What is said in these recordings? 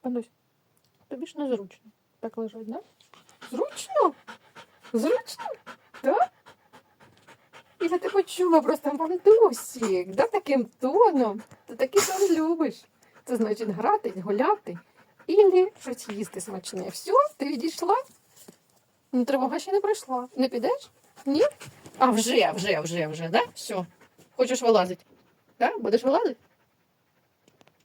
Пандусь, тобі ж незручно. Так лежать, да? Зручно? Зручно? Да? Іля, ти почула просто Пандусік, да, таким тоном. Ти такий тон любиш. Це значить грати, гуляти. Ілі щось їсти смачне. Все, ти відійшла? Ну, тривога ще не пройшла. Не підеш? Ні? А вже, вже, вже, вже, да? Все. Хочеш вилазити? Да? Будеш вилазити?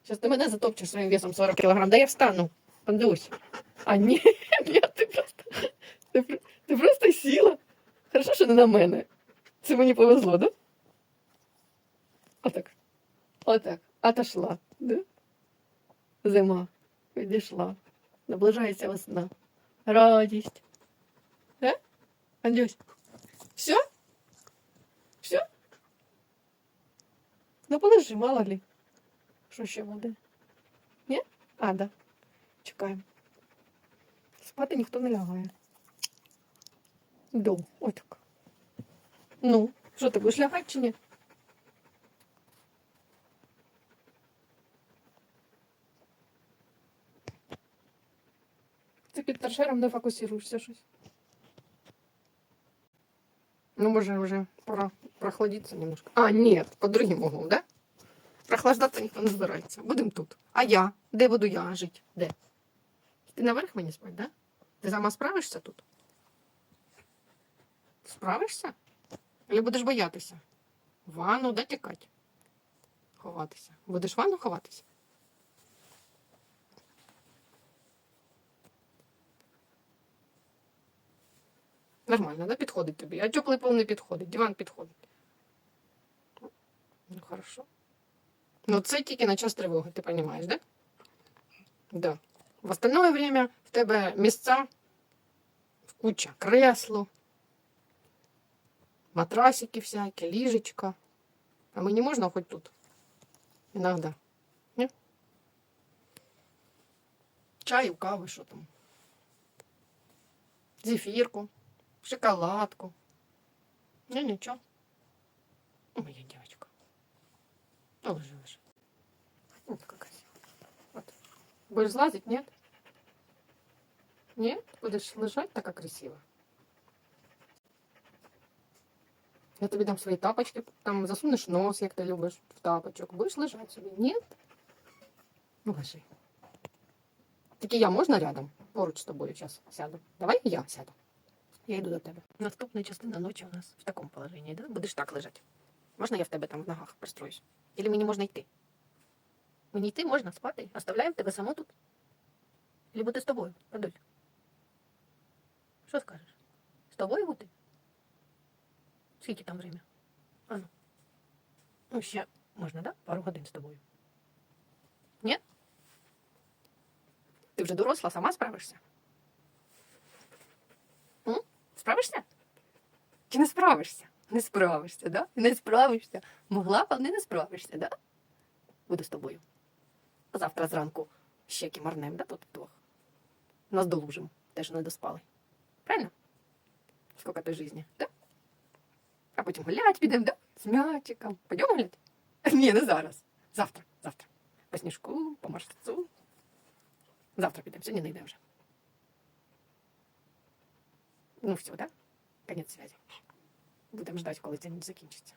Зараз ти мене затопчеш своїм весом 40 кг. Да я встану. Пандусь. А ні, ні, ти просто, ти, ти просто сіла. Хорошо, що не на мене. Це мені повезло, да? Отак. Отак. Отошла. Да? Зима. Відійшла. Наближається весна. Радість. Да? Андюсь? Все? Все? Ну полежи, мало ли. Що ще буде? Ні? А, да. Чекаємо. Спати ніхто не лягає. До, ось так. Ну, що ти будеш лягати чи ні? Ти під торшером не фокусуєшся щось. Ну, може, вже пора прохладитися немножко. А, ні, по другим углом, да? Прохлаждатися ніхто не збирається. Будемо тут. А я? Де буду я жити? Де? Ти наверх мені спать, да? Ти сама справишся тут? Справишся? Чи будеш боятися? Ванну де тікати? Ховатися. Будеш ванну ховатися? Нормально, да? Підходить тобі. А теплий пол не підходить, диван підходить. Ну, хорошо. Ну, це тільки на час тривоги, ти розумієш, да? Да. В остальное время в тебе місця куча кресло, матрасики всякі, ліжечка. А мені можна хоч тут? Іногда. Ні? Чаю, кави, що там? Зефірку, шоколадку. Ну, нічого. Моя. Ну, лежи, лежи. Вот как красиво. Вот. Будешь злазить, нет? Нет? Будешь лежать так красиво. Я тобі дам свої тапочки, там засунеш нос, як ти любиш, в тапочок. Будеш лежати собі. Ні? Ну, лежи. Тільки я можна рядом? Поруч з тобою зараз сяду. Давай я сяду. Я йду до тебе. Наступна частина ночі у нас в такому положенні, да? Будеш так лежати. Можна я в тебе там в ногах пристроюсь? Или мені можна йти? Мені йти можна спати. Оставляємо тебе само тут. Или бути з тобою, Адуль? Що скажеш? З тобою бути? Скільки там время? А ну. Ну, ще можна, да? Пару годин з тобою. Ні? Ти вже доросла, сама справишся? М? Справишся? Чи не справишся? Не справишся, да? Не справишся. Могла, але не справишся, да? Буду з тобою. Завтра зранку щеки марнем, да, тут вдвох. Нас долужимо, теж не доспали. Правильно? Сколько той жизни, да? А потім гулять підемо, да? З м'ячиком. Пойдемо гуляти? Ні, не зараз. Завтра, завтра. По сніжку, по маршруту. Завтра підемо, сьогодні не йде вже. Ну все, да? Конець связи. Будемо ждати, коли ніч закінчиться.